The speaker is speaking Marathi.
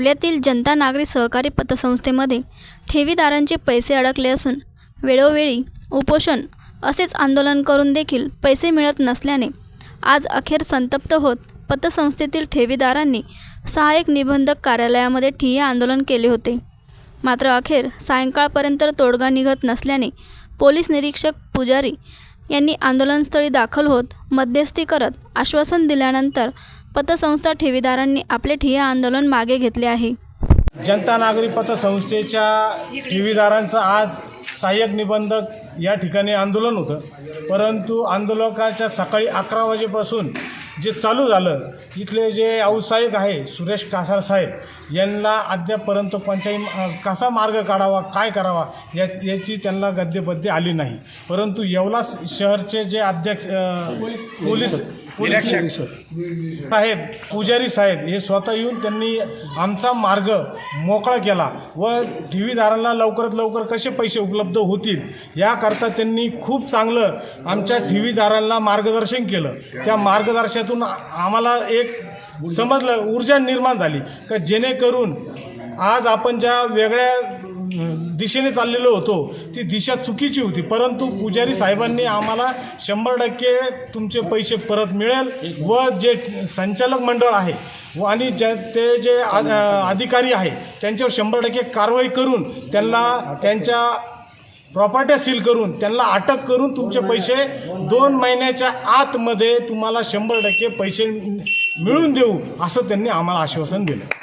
येवल्यातील जनता नागरी सहकारी पतसंस्थेमध्ये ठेवीदारांचे पैसे अडकले असून वेळोवेळी उपोषण असेच आंदोलन करून देखील पैसे मिळत नसल्याने आज अखेर संतप्त होत पतसंस्थेतील ठेवीदारांनी सहाय्यक निबंधक कार्यालयामध्ये ठिय्या आंदोलन केले होते. मात्र अखेर सायंकाळपर्यंत तोडगा निघत नसल्याने पोलीस निरीक्षक पुजारी यांनी आंदोलनस्थळी दाखल होत मध्यस्थी करत आश्वासन दिल्यानंतर पतसंस्था ठेवीदारांनी आपले ठिय्या आंदोलन मागे घेतले आहे. जनता नागरी पतसंस्थेच्या ठेवीदारांचं आज सहाय्यक निबंधक या ठिकाणी आंदोलन होतं. परंतु आंदोलकाच्या सकाळी अकरा वाजेपासून जे चालू झालं इथले जे औसायिक आहे सुरेश कासार साहेब यांना अद्यापपर्यंत कोणत्याही कसा मार्ग काढावा काय करावा या याची त्यांना गद्यपद्य आली नाही. परंतु येवला शहरचे जे अध्यक्ष पोलीस साहेब पुजारी साहेब हे स्वतः येऊन त्यांनी आमचा मार्ग मोकळा केला व ठेवीदारांना लवकरात लवकर कसे पैसे उपलब्ध होतील याकरता त्यांनी खूप चांगलं आमच्या ठेवीदारांना मार्गदर्शन केलं. त्या मार्गदर्शनातून आम्हाला एक समजलं ऊर्जा निर्माण झाली. का जेणेकरून आज आपण ज्या वेगळ्या दिशेने चाललेलो होतो. ती दिशा चुकीची होती. परंतु पुजारी साहेबांनी आम्हाला शंभर टक्के तुमचे पैसे परत मिळेल व जे संचालक मंडळ आहे व आणि ज्या ते जे अधिकारी आहे त्यांच्यावर शंभर टक्के कारवाई करून त्यांना त्यांच्या प्रॉपर्ट्या सील करून त्यांना अटक करून तुमचे पैसे दोन महिन्याच्या आतमध्ये तुम्हाला शंभर टक्के पैसे मिळून देऊ असं त्यांनी आम्हाला आश्वासन दिलं.